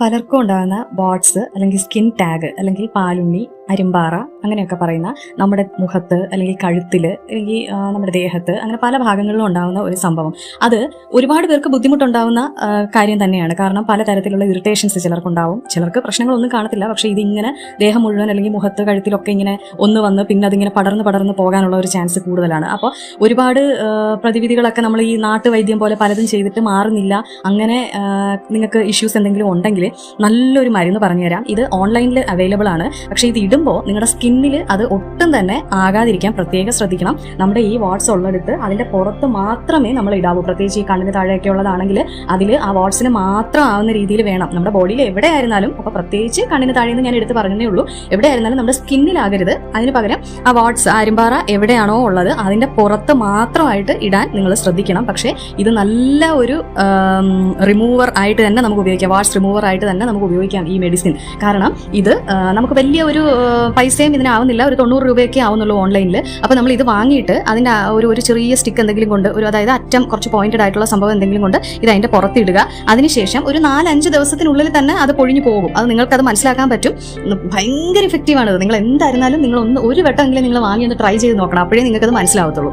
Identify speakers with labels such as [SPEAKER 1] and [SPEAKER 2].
[SPEAKER 1] പലർക്കും ഉണ്ടാകുന്ന ബോട്ട്സ് അല്ലെങ്കിൽ സ്കിൻ ടാഗ് അല്ലെങ്കിൽ പാലുണ്ണി അരിമ്പാറ അങ്ങനെയൊക്കെ പറയുന്ന നമ്മുടെ മുഖത്ത് അല്ലെങ്കിൽ കഴുത്തിൽ അല്ലെങ്കിൽ നമ്മുടെ ദേഹത്ത് അങ്ങനെ പല ഭാഗങ്ങളിലും ഉണ്ടാകുന്ന ഒരു സംഭവം. അത് ഒരുപാട് പേർക്ക് ബുദ്ധിമുട്ടുണ്ടാകുന്ന കാര്യം തന്നെയാണ്. കാരണം പലതരത്തിലുള്ള ഇറിറ്റേഷൻസ് ചിലർക്കുണ്ടാവും. ചിലർക്ക് പ്രശ്നങ്ങളൊന്നും കാണത്തില്ല. പക്ഷേ ഇതിങ്ങനെ ദേഹം മുഴുവൻ അല്ലെങ്കിൽ മുഖത്ത് കഴുത്തിലൊക്കെ ഇങ്ങനെ ഒന്ന് വന്ന് പിന്നെ അതിങ്ങനെ പടർന്ന് പടർന്ന് പോകാനുള്ള ഒരു ചാൻസ് കൂടുതലാണ്. അപ്പോൾ ഒരുപാട് പ്രതിവിധികളൊക്കെ നമ്മൾ ഈ നാട്ടുവൈദ്യം പോലെ പലതും ചെയ്തിട്ട് മാറുന്നില്ല. അങ്ങനെ നിങ്ങൾക്ക് ഇഷ്യൂസ് എന്തെങ്കിലും ഉണ്ടെങ്കിൽ നല്ലൊരു മരുന്ന് പറഞ്ഞുതരാം. ഇത് ഓൺലൈനിൽ അവൈലബിൾ ആണ്. പക്ഷേ ഇത് ഇടുമ്പോൾ നിങ്ങളുടെ സ്കിന്നിൽ അത് ഒട്ടും തന്നെ ആകാതിരിക്കാൻ പ്രത്യേകം ശ്രദ്ധിക്കണം. നമ്മുടെ ഈ വാട്സ് ഉള്ളെടുത്ത് അതിന്റെ പുറത്ത് മാത്രമേ നമ്മൾ ഇടാവൂ. പ്രത്യേകിച്ച് ഈ കണ്ണിന് താഴെയൊക്കെ ഉള്ളതാണെങ്കിൽ അതിൽ ആ വാട്സിന് മാത്രം ആവുന്ന രീതിയിൽ വേണം. നമ്മുടെ ബോഡിയിൽ എവിടെ ആയിരുന്നാലും അപ്പോൾ പ്രത്യേകിച്ച് കണ്ണിന് താഴെ നിന്ന് ഞാൻ എടുത്ത് പറഞ്ഞതേ ഉള്ളൂ എവിടെ ആയിരുന്നാലും നമ്മുടെ സ്കിന്നിലാകരുത്. അതിന് പകരം ആ വാട്സ് ആരുംപാറ എവിടെയാണോ ഉള്ളത് അതിന്റെ പുറത്ത് മാത്രമായിട്ട് ഇടാൻ നിങ്ങൾ ശ്രദ്ധിക്കണം. പക്ഷേ ഇത് നല്ല ഒരു റിമൂവർ ആയിട്ട് തന്നെ നമുക്ക് ഉപയോഗിക്കാം. വാട്സ് റിമൂവർ ആയിട്ട് തന്നെ നമുക്ക് ഉപയോഗിക്കാം ഈ മെഡിസിൻ. കാരണം ഇത് നമുക്ക് വലിയ ഒരു പൈസയും ഇതിനാവുന്നില്ല. ഒരു തൊണ്ണൂറ് രൂപയൊക്കെ ആവുന്നുള്ളൂ ഓൺലൈനിൽ അപ്പോൾ നമ്മൾ ഇത് വാങ്ങിയിട്ട് അതിന്റെ ഒരു ഒരു ചെറിയ സ്റ്റിക്ക് എന്തെങ്കിലും കൊണ്ട് ഒരു അതായത് അറ്റം കുറച്ച് പോയിന്റഡ് ആയിട്ടുള്ള സംഭവം എന്തെങ്കിലും കൊണ്ട് ഇത് അതിന്റെ പുറത്തിടുക. അതിനുശേഷം ഒരു നാലഞ്ച് ദിവസത്തിനുള്ളിൽ തന്നെ അത് പൊഴിഞ്ഞു പോകും. അത് നിങ്ങൾക്ക് അത് മനസ്സിലാക്കാൻ പറ്റും. ഭയങ്കര ഇഫക്റ്റീവ് ആണ് നിങ്ങൾ എന്തായിരുന്നാലും നിങ്ങൾ ഒന്ന് ഒരു വട്ടമെങ്കിലും നിങ്ങൾ വാങ്ങി ഒന്ന് ട്രൈ ചെയ്ത് നോക്കണം. അപ്പോഴേ നിങ്ങൾക്ക് അത് മനസ്സിലാവത്തുള്ളൂ.